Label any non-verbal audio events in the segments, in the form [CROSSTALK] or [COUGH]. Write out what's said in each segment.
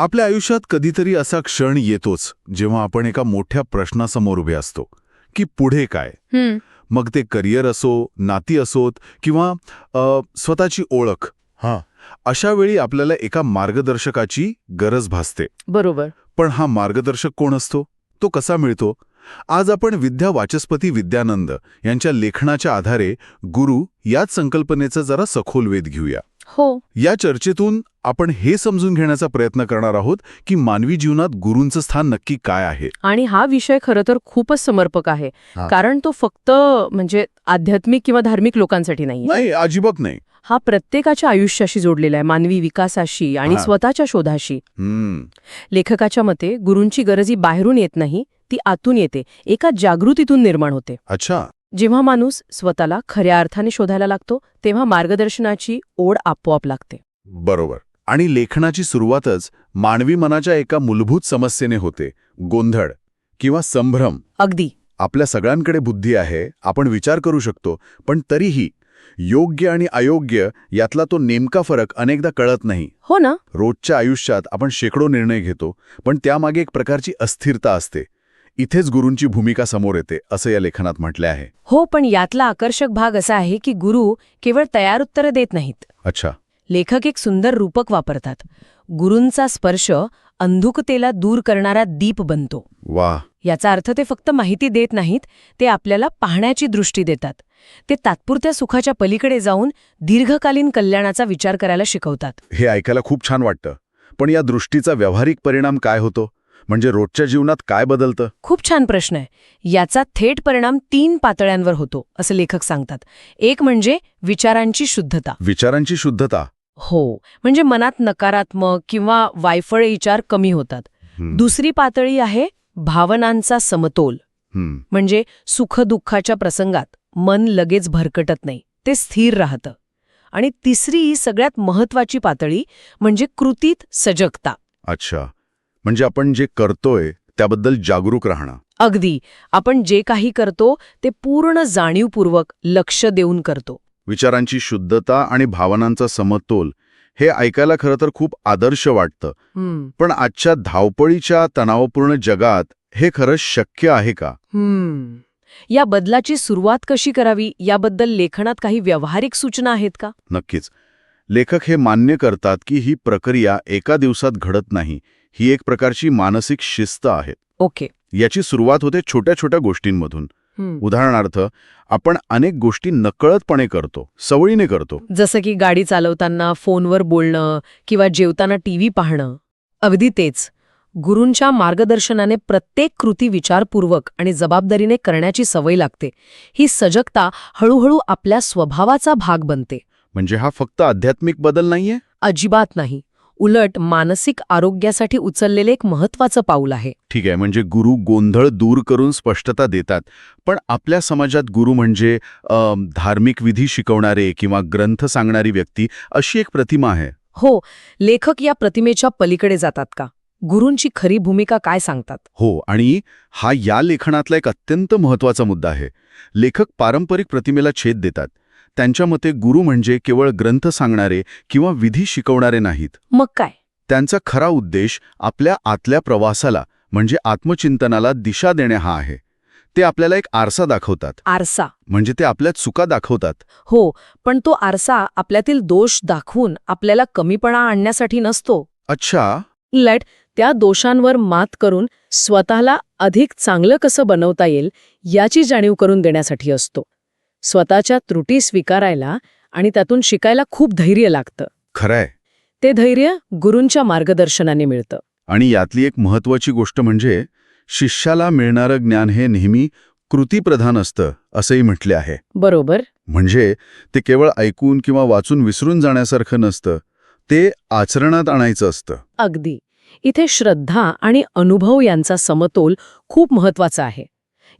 आपल्या आयुष्यात कधीतरी असा क्षण येतोच जेव्हा आपण एका मोठ्या प्रश्नासमोर उभे असतो की पुढे काय? मग ते करिअर असो नाती असोत किंवा स्वतःची ओळख. हां. अशा वेळी आपल्याला एका मार्गदर्शकाची गरज भासते. बरोबर. पण हा मार्गदर्शक कोण असतो? तो कसा मिळतो? आज आपण विद्या वाचस्पती विद्यानंद यांच्या लेखनाच्या आधारे गुरु याच संकल्पनेचा जरा सखोल वेध घेऊया. हो. या चर्चेतून आपण हे समजून घेण्याचा प्रयत्न करणार आहोत की मानवी जीवनात गुरूंचं स्थान नक्की काय आहे. आणि हा विषय खरं तर खूपच समर्पक आहे. हा. कारण तो फक्त म्हणजे आध्यात्मिक किंवा धार्मिक लोकांसाठी नाही नाही अजिबात नाही. हा प्रत्येकाच्या आयुष्याशी जोडलेला आहे मानवी विकासाशी आणि हा. स्वतःच्या शोधाशी. हम्म. लेखकाच्या मते गुरूंची गरज ही बाहेरून येत नाही ती आतून येते. एका जागृतीतून निर्माण होते. अच्छा. जेव्हा माणूस स्वतःला खऱ्या अर्थाने शोधायला लागतो तेव्हा मार्गदर्शनाची ओढ आपोआप लागते. बरोबर. आणि लेखनाची सुरुवातच मानवी मनाच्या एका मूलभूत समस्येने होते गोंधळ किंवा संभ्रम. अगदी. आपल्या सगळ्यांकडे बुद्धी आहे आपण विचार करू शकतो पण तरीही योग्य आणि अयोग्य यातला तो नेमका फरक अनेकदा कळत नाही. हो ना? रोजच्या आयुष्यात आपण शेकडो निर्णय घेतो पण त्यामागे एक प्रकारची अस्थिरता असते. इथेच गुरूंची भूमिका समोर येते असं या लेखनात म्हटले आहे. हो पण यातला आकर्षक भाग असा आहे की गुरु केवळ तयार उत्तरं देत नाहीत. अच्छा. लेखक एक सुंदर रूपक वापरतात. गुरूंचा स्पर्श अंधुकतेला दूर करणारा दीप बनतो. वा याचा अर्थ ते फक्त माहिती देत नाहीत ते आपल्याला पाहण्याची दृष्टी देतात. ते तात्पुरत्या सुखाच्या पलीकडे जाऊन दीर्घकालीन कल्याणाचा विचार करायला शिकवतात. हे ऐकायला खूप छान वाटतं. पण या दृष्टीचा व्यावहारिक परिणाम काय होतो? म्हणजे रोजच्या जीवनात काय बदलतं? खूप छान प्रश्न आहे. याचा थेट परिणाम तीन पातळ्यांवर होतो असं लेखक सांगतात. एक म्हणजे विचारांची शुद्धता. विचारांची शुद्धता? हो. म्हणजे मनात नकारात्मक किंवा वायफळ विचार कमी होतात. दुसरी पातळी आहे भावनांचा समतोल. म्हणजे सुखदुःखाच्या प्रसंगात मन लगेच भरकटत नाही ते स्थिर राहतं. आणि तिसरी सगळ्यात महत्वाची पातळी म्हणजे कृतीत सजगता. अच्छा. म्हणजे आपण जे करतोय त्याबद्दल जागरूक राहणं. अगदी. आपण जे काही करतो ते पूर्ण जाणीवपूर्वक लक्ष देऊन करतो. विचारांची शुद्धता आणि भावनांचा समतोल हे ऐकायला खरं तर खूप आदर्श वाटतं. पण आजच्या धावपळीच्या तणावपूर्ण जगात हे खरंच शक्य आहे का? या बदलाची सुरुवात कशी करावी? याबद्दल लेखनात काही व्यावहारिक सूचना आहेत का? नक्कीच. लेखक हे मान्य करतात की ही प्रक्रिया एका दिवसात घडत नाही. ही एक प्रकारची मानसिक शिस्त आहे ओके. याची सुरुवात होते छोट्या छोट्या गोष्टींमधून. उदाहरणार्थ आपण अनेक गोष्टी नकळतपणे करतो सवयीने करतो. जसं की गाडी चालवताना फोनवर बोलणं किंवा जेवताना टीव्ही पाहणं. अगदी तेच. गुरूंच्या मार्गदर्शनाने प्रत्येक कृती विचारपूर्वक आणि जबाबदारीने करण्याची सवय लागते. ही सजगता हळूहळू आपल्या स्वभावाचा भाग बनते. म्हणजे हा फक्त आध्यात्मिक बदल नाहीये? अजिबात नाही. उलट मानसिक आरोग्यासाठी उचललेले एक महत्वाचं पाऊल आहे. ठीक आहे म्हणजे गुरु गोंधळ दूर करून स्पष्टता देतात. पण आपल्या समाजात गुरु म्हणजे धार्मिक विधी शिकवणारे किंवा ग्रंथ सांगणारी व्यक्ती अशी एक प्रतिमा आहे. हो लेखक या प्रतिमेच्या पलीकडे जातात का? गुरूंची खरी भूमिका काय सांगतात? हो आणि हा या लेखनातला एक अत्यंत महत्त्वाचा मुद्दा आहे. लेखक पारंपरिक प्रतिमेला छेद देतात. त्यांच्या मते गुरु म्हणजे केवळ ग्रंथ सांगणारे किंवा विधी शिकवणारे नाहीत. मग काय? त्यांचा खरा उद्देश आपल्या आतल्या प्रवासाला म्हणजे आत्मचिंतनाला दिशा देणे हा आहे. ते आपल्याला एक आरसा दाखवतात. आरसा. म्हणजे ते आपल्यात चुका दाखवतात. हो पण तो आरसा आपल्यातील दोष दाखवून आपल्याला कमीपणा आणण्यासाठी नसतो. अच्छा. उलट त्या दोषांवर मात करून स्वतःला अधिक चांगलं कसं बनवता येईल याची जाणीव करून देण्यासाठी असतो. स्वतःच्या त्रुटी स्वीकारायला आणि त्यातून शिकायला खूप धैर्य लागतं. खरंय. ते धैर्य गुरूंच्या मार्गदर्शनाने मिळतं. आणि यातली एक महत्वाची गोष्ट म्हणजे शिष्याला मिळणारं ज्ञान हे नेहमी कृतीप्रधान असतं असंही म्हटले आहे. बरोबर. म्हणजे ते केवळ ऐकून किंवा वाचून विसरून जाण्यासारखं नसतं ते आचरणात आणायचं असतं. अगदी. इथे श्रद्धा आणि अनुभव यांचा समतोल खूप महत्त्वाचा आहे.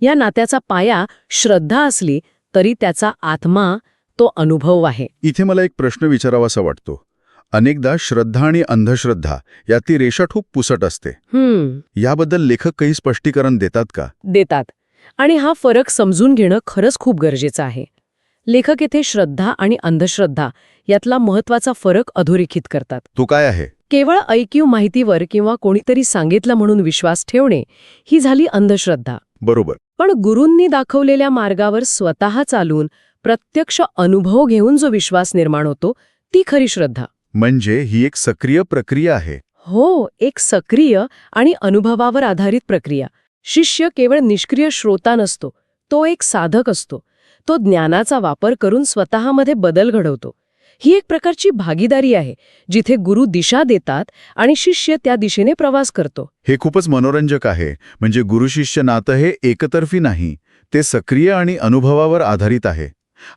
या नात्याचा पाया श्रद्धा असली तरी त्याचा आत्मा तो अनुभव आहे. इथे मला एक प्रश्न विचारावासा वाटतो. अनेकदा श्रद्धा आणि अंधश्रद्धा यातली रेषा खूप पुसट असते. याबद्दल लेखक काही स्पष्टीकरण देतात का? देतात. आणि हा फरक समजून घेणं खरंच खूप गरजेचं आहे. लेखक येथे श्रद्धा आणि अंधश्रद्धा यातला महत्त्वाचा फरक अधोरेखित करतात. तो काय आहे? केवळ ऐकीव माहितीवर किंवा कोणीतरी सांगितलं म्हणून विश्वास ठेवणे ही झाली अंधश्रद्धा. बरोबर. पण गुरूंनी दाखवलेल्या मार्गावर स्वतः चालून प्रत्यक्ष अनुभव घेऊन जो विश्वास निर्माण होतो ती खरी श्रद्धा. म्हणजे ही एक सक्रिय प्रक्रिया आहे. हो एक सक्रिय आणि अनुभवावर आधारित प्रक्रिया. शिष्य केवळ निष्क्रिय श्रोता नसतो तो एक साधक असतो. तो ज्ञानाचा वापर करून स्वतःमध्ये बदल घडवतो. ही एक प्रकारची भागीदारी आहे जिथे गुरु दिशा देतात आणि शिष्य त्या दिशेने प्रवास करतो. हे खूपच मनोरंजक आहे म्हणजे गुरुशिष्य नातं हे एकतर्फी नाही ते सक्रिय आणि अनुभवावर आधारित आहे.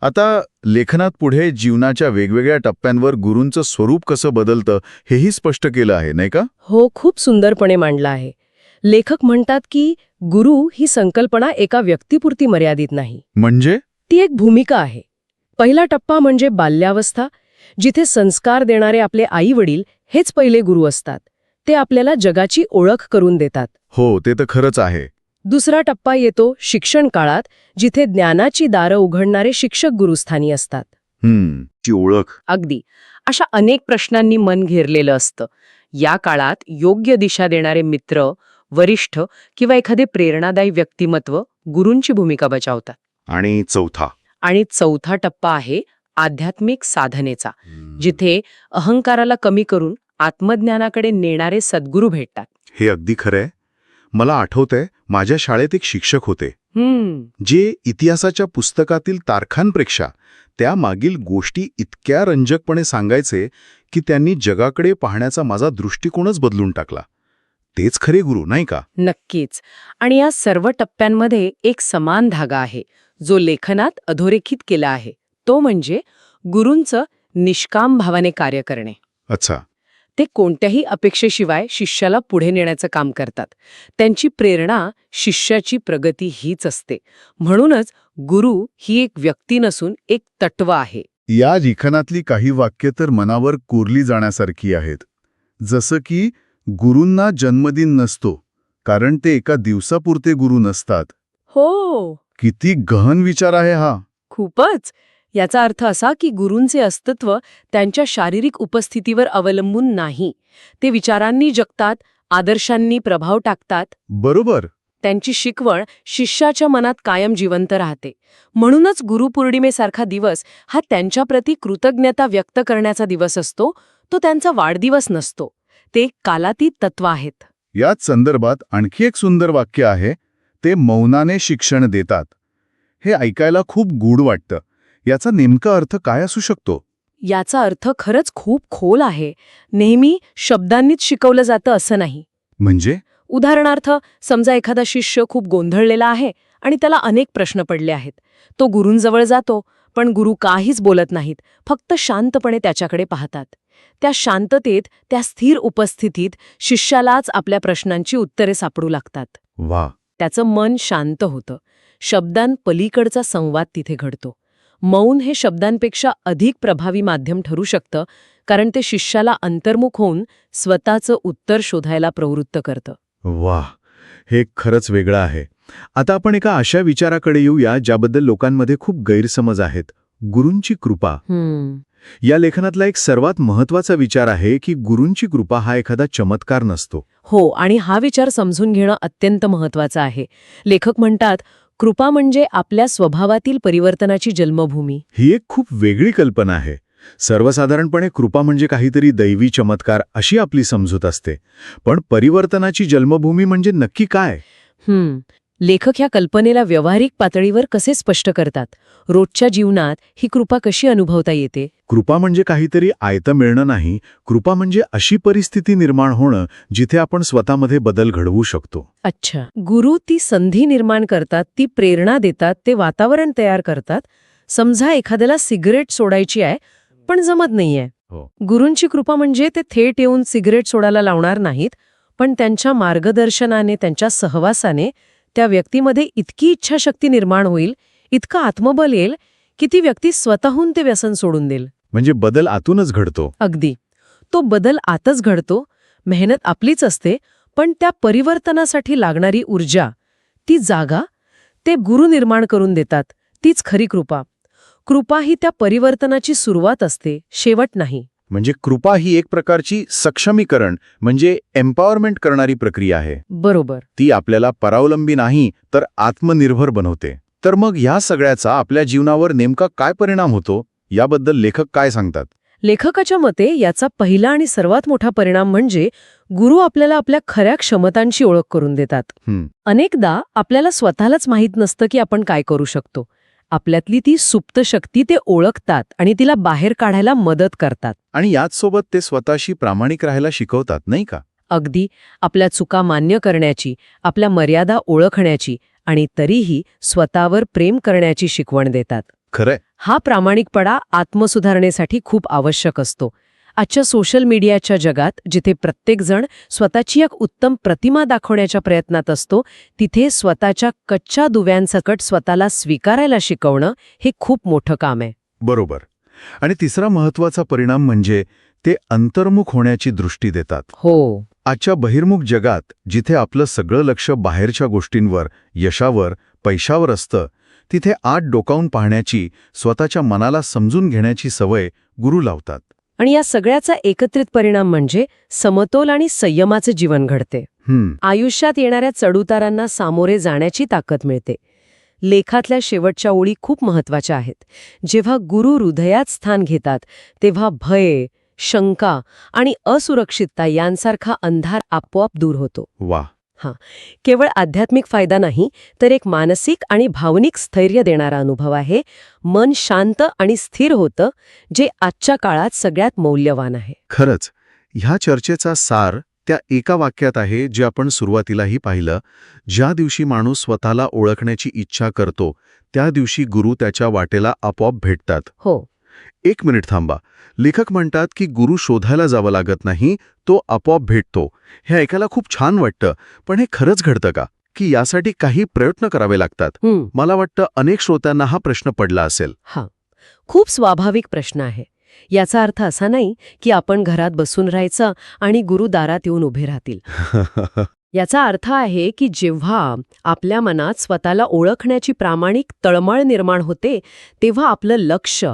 आता लेखनात पुढे जीवनाच्या वेगवेगळ्या टप्प्यांवर गुरूंचं स्वरूप कसं बदलतं हेही स्पष्ट केलं आहे नाही का? हो खूप सुंदरपणे मांडला आहे. लेखक म्हणतात की गुरु ही संकल्पना एका व्यक्तीपुरती मर्यादित नाही. म्हणजे? ती एक भूमिका आहे. पहिला टप्पा म्हणजे बाल्यावस्था जिथे संस्कार देणारे आपले आई वडील हेच पहिले गुरु असतात. ते आपल्याला जगाची ओळख करून देतात. हो ते तर खरंच आहे. दुसरा टप्पा येतो शिक्षण काळात जिथे ज्ञानाची दारं उघडणारे शिक्षक गुरुस्थानी असतात. हम्म ची ओळख. अगदी. अशा अनेक प्रश्नांनी मन घेरलेलं असतं. या काळात योग्य दिशा देणारे मित्र वरिष्ठ किंवा एखादे प्रेरणादायी व्यक्तिमत्व गुरूंची भूमिका बजावतात. आणि चौथा. आणि चौथा टप्पा आहे आध्यात्मिक साधनेचा जिथे अहंकाराला कमी करून आत्मज्ञानाकडे नेणारे सद्गुरू भेटतात. हे अगदी खरंय मला आठवतंय माझ्या शाळेत एक शिक्षक होते. हम्म. जे इतिहासाच्या पुस्तकातील तारखांपेक्षा त्या मागील गोष्टी इतक्या रंजकपणे सांगायचे की त्यांनी जगाकडे पाहण्याचा माझा दृष्टिकोनच बदलून टाकला. तेच खरे गुरु नाही का? नक्कीच. आणि या सर्व टप्प्यांमध्ये एक समान धागा आहे. जो लेखनात अधोरेखित केला आहे तो म्हणजे गुरूंचं निष्काम भावाने कार्य करणे. अच्छा. ते कोणत्याही अपेक्षेशिवाय शिष्याला पुढे नेण्याचं काम करतात. त्यांची प्रेरणा शिष्याची प्रगती हीच असते. म्हणूनच गुरु ही एक व्यक्ती नसून एक तत्व आहे. या लिखाणातली काही वाक्य तर मनावर कोरली जाण्यासारखी आहेत. जसं की गुरूंना जन्मदिन नसतो कारण ते एका दिवसापुरते गुरु नसतात. हो. किती गहन विचार आहे हा. खूपच. याचा अर्थ असा की गुरूंचे अस्तित्व त्यांच्या शारीरिक उपस्थितीवर अवलंबून नाही. ते विचारांनी जगतात आदर्शांनी प्रभाव टाकतात. बरोबर. त्यांची शिकवण शिष्याच्या मनात कायम जिवंत राहते. म्हणूनच गुरुपौर्णिमेसारखा दिवस हा त्यांच्याप्रती कृतज्ञता व्यक्त करण्याचा दिवस असतो तो त्यांचा वाढदिवस नसतो. ते कालातीत तत्व आहेत. याच संदर्भात आणखी एक सुंदर वाक्य आहे ते मौनाने शिक्षण देतात. हे ऐकायला खूप गूढ वाटतं. याचा नेमका अर्थ काय असू शकतो? याचा अर्थ खरंच खूप खोल आहे. नेहमी शब्दांनीच शिकवलं जातं असं नाही. म्हणजे? उदाहरणार्थ समजा एखादा शिष्य खूप गोंधळलेला आहे आणि त्याला अनेक प्रश्न पडले आहेत. तो गुरूंजवळ जातो पण गुरु काहीच बोलत नाहीत फक्त शांतपणे त्याच्याकडे पाहतात. त्या शांततेत त्या स्थिर उपस्थितीत शिष्यालाच आपल्या प्रश्नांची उत्तरे सापडू लागतात. वा! त्याचं मन शांत होतं. शब्दांपलीकडचा संवाद तिथे घडतो. मौन हे शब्दांपेक्षा अधिक प्रभावी माध्यम ठरू शकतं कारण ते शिष्याला अंतर्मुख होऊन स्वतःचं उत्तर शोधायला प्रवृत्त करतं. वा हे खरंच वेगळं आहे. आता आपण एका अशा विचाराकडे येऊया ज्याबद्दल लोकांमध्ये खूप गैरसमज आहेत. गुरूंची कृपा. या लेखनातला एक सर्वात महत्त्वाचा विचार आहे की गुरूंची कृपा हा एखादा चमत्कार नसतो. हो आणि हा विचार समजून घेणं अत्यंत महत्वाचं आहे. लेखक म्हणतात कृपा म्हणजे आपल्या स्वभावातील परिवर्तनाची जन्मभूमी. ही एक खूप वेगळी कल्पना आहे. सर्वसाधारणपणे कृपा म्हणजे काहीतरी दैवी चमत्कार अशी आपली समजूत असते. पण परिवर्तनाची जन्मभूमी म्हणजे नक्की काय? हम्म. लेखक ह्या कल्पनेला व्यावहारिक पातळीवर कसे स्पष्ट करतात? रोजच्या जीवनात ही कृपा कशी अनुभवता येते? कृपा म्हणजे काहीतरी आयतं मिळणं नाही कृपा म्हणजे अशी परिस्थिती निर्माण होणं जिथे आपण स्वतःमध्ये बदल घडवू शकतो. अच्छा. गुरु ती संधी निर्माण करतात ती प्रेरणा देतात ते वातावरण तयार करतात? समजा एखाद्याला सिगरेट सोडायची आहे पण जमत नाहीये. हो. गुरूंची कृपा म्हणजे ते थेट येऊन सिगरेट सोडायला लावणार नाहीत पण त्यांच्या मार्गदर्शनाने त्यांच्या सहवासाने त्या व्यक्तीमध्ये इतकी इच्छाशक्ती निर्माण होईल इतकं आत्मबल येईल की ती व्यक्ती स्वतःहून ते व्यसन सोडून देईल. म्हणजे बदल आतूनच घडतो. अगदी. तो बदल आतच घडतो. मेहनत आपलीच असते पण त्या परिवर्तनासाठी लागणारी ऊर्जा ती जागा ते गुरु निर्माण करून देतात तीच खरी कृपा. कृपा ही त्या परिवर्तनाची सुरुवात असते शेवट नाही. म्हणजे कृपा ही एक प्रकारची सक्षमीकरण म्हणजे एम्पॉवरमेंट करणारी प्रक्रिया आहे. बरोबर. ती आपल्याला परावलंबी नाही तर आत्मनिर्भर बनवते. तर मग ह्या सगळ्याचा आपल्या जीवनावर नेमका काय परिणाम होतो याबद्दल लेखक काय सांगतात? लेखकाच्या मते याचा पहिला आणि सर्वात मोठा परिणाम म्हणजे गुरु आपल्याला आपल्या खऱ्या क्षमतांची ओळख करून देतात. अनेकदा आपल्याला स्वतःलाच माहीत नसतं की आपण काय करू शकतो. आपल्यातली ती सुप्त शक्ती ते ओळखतात आणि तिला बाहेर काढायला मदत करतात. आणि याच सोबत ते स्वतःशी प्रामाणिक राहायला शिकवतात नाही का? अगदी आपल्या चुका मान्य करण्याची आपल्या मर्यादा ओळखण्याची आणि तरीही स्वतःवर प्रेम करण्याची शिकवण देतात. खरंय. हा प्रामाणिकपणा आत्मसुधारणेसाठी खूप आवश्यक असतो. आजच्या सोशल मीडियाच्या जगात जिथे प्रत्येकजण स्वतःची एक उत्तम प्रतिमा दाखवण्याच्या प्रयत्नात असतो तिथे स्वतःच्या कच्च्या दुव्यांसकट स्वतःला स्वीकारायला शिकवणं हे खूप मोठं काम आहे. बरोबर. आणि तिसरा महत्त्वाचा परिणाम म्हणजे ते अंतर्मुख होण्याची दृष्टी देतात. हो. आजच्या बहिर्मुख जगात जिथे आपलं सगळं लक्ष बाहेरच्या गोष्टींवर यशावर पैशावर असतं तिथे आत डोकावून पाहण्याची स्वतःच्या मनाला समजून घेण्याची सवय गुरु लावतात. आणि या सगळ्याचा एकत्रित परिणाम म्हणजे समतोल आणि संयमाचे जीवन घडते. आयुष्यात येणाऱ्या चढउतारांना सामोरे जाण्याची ताकद मिळते. लेखातल्या शेवटच्या ओळी खूप महत्त्वाच्या आहेत. जेव्हा गुरु हृदयात स्थान घेतात तेव्हा भय शंका आणि असुरक्षितता यांसारखा अंधार आपोआप दूर होतो. वा. केवळ आध्यात्मिक फायदा नाही तर एक मानसिक आणि भावनिक स्थैर्य देणारा अनुभव आहे. मन शांत आणि स्थिर होतं जे आजच्या काळात सगळ्यात मौल्यवान आहे. खरंच ह्या चर्चेचा सार त्या एका वाक्यात आहे जे आपण सुरुवातीलाही पाहिलं. ज्या दिवशी माणूस स्वतःला ओळखण्याची इच्छा करतो त्या दिवशी गुरु त्याच्या वाटेला आपोआप भेटतात. हो. एक मिनिट थांबा. लेखक म्हणतात की गुरु शोधायला जावं लागत नाही तो आपोआप भेटतो. हे ऐकायला खूप छान वाटतं पण हे खरंच घडतं का? की यासाठी काही प्रयत्न करावे लागतात. मला वाटतं अनेक श्रोत्यांना हा प्रश्न पडला असेल. हा. खूप स्वाभाविक प्रश्न आहे. याचा अर्थ असा नाही की आपण घरात बसून राहायचं आणि गुरु दारात येऊन उभे राहतील. [LAUGHS] याचा अर्थ आहे की जेव्हा आपल्या मनात स्वतःला ओळखण्याची प्रामाणिक तळमळ निर्माण होते तेव्हा आपलं लक्ष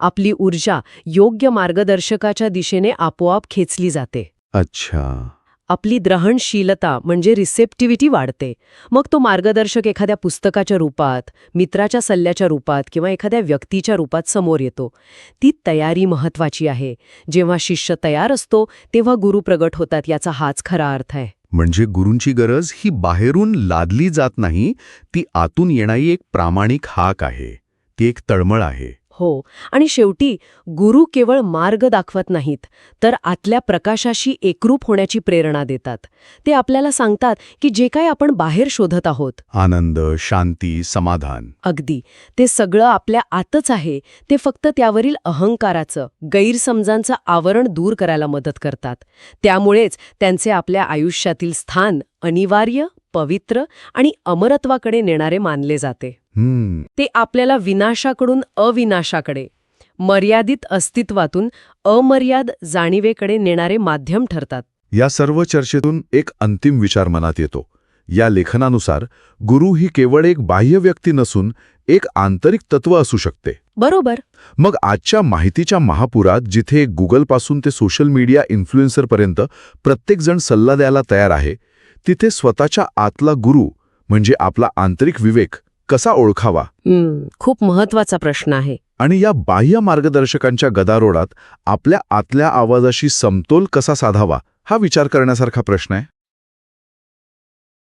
आपली ऊर्जा योग्य मार्गदर्शकाच्या दिशेने आपोआप खेचली जाते. अच्छा. आपली ग्रहणशीलता म्हणजे रिसेप्टिव्हिटी वाढते. मग तो मार्गदर्शक एखाद्या पुस्तकाच्या रूपात मित्राच्या सल्ल्याच्या रूपात किंवा एखाद्या व्यक्तीच्या रूपात समोर येतो. ती तयारी महत्वाची आहे. जेव्हा शिष्य तयार असतो तेव्हा गुरु प्रगट होतात याचा हाच खरा अर्थ आहे. म्हणजे गुरूंची गरज ही बाहेरून लादली जात नाही ती आतून येणारी एक प्रामाणिक हाक आहे ती एक तळमळ आहे. हो. आणि शेवटी गुरु केवळ मार्ग दाखवत नाहीत तर आतल्या प्रकाशाशी एकरूप होण्याची प्रेरणा देतात. ते आपल्याला सांगतात की जे काय आपण बाहेर शोधत आहोत. आनंद शांती समाधान. अगदी. ते सगळं आपल्या आतच आहे. ते फक्त त्यावरील अहंकाराचं गैरसमजांचं आवरण दूर करायला मदत करतात. त्यामुळेच त्यांचे आपल्या आयुष्यातील स्थान अनिवार्य पवित्र आणि अमरत्वाकडे नेणारे मानले जाते. हम्म. ते आपल्याला विनाशाकडून अविनाशाकडे मर्यादित अस्तित्वातून अमर्याद जाणीवेकडे नेणारे माध्यम ठरतात. या सर्व चर्चेतून एक अंतिम विचार मनात येतो. या लेखनानुसार गुरु ही केवळ एक बाह्य व्यक्ती नसून एक आंतरिक तत्व असू शकते. बरोबर. मग आजच्या माहितीच्या महापुरात जिथे गुगलपासून ते सोशल मीडिया इन्फ्लुएन्सरपर्यंत प्रत्येकजण सल्ला द्यायला तयार आहे तिथे स्वतःच्या आतला गुरु म्हणजे आपला आंतरिक विवेक कसा ओळखावा? खूप महत्त्वाचा प्रश्न आहे. आणि या बाह्य मार्गदर्शकांच्या गदारोळात आपल्या आतल्या आवाजाशी समतोल कसा साधावा हा विचार करण्यासारखा प्रश्न आहे.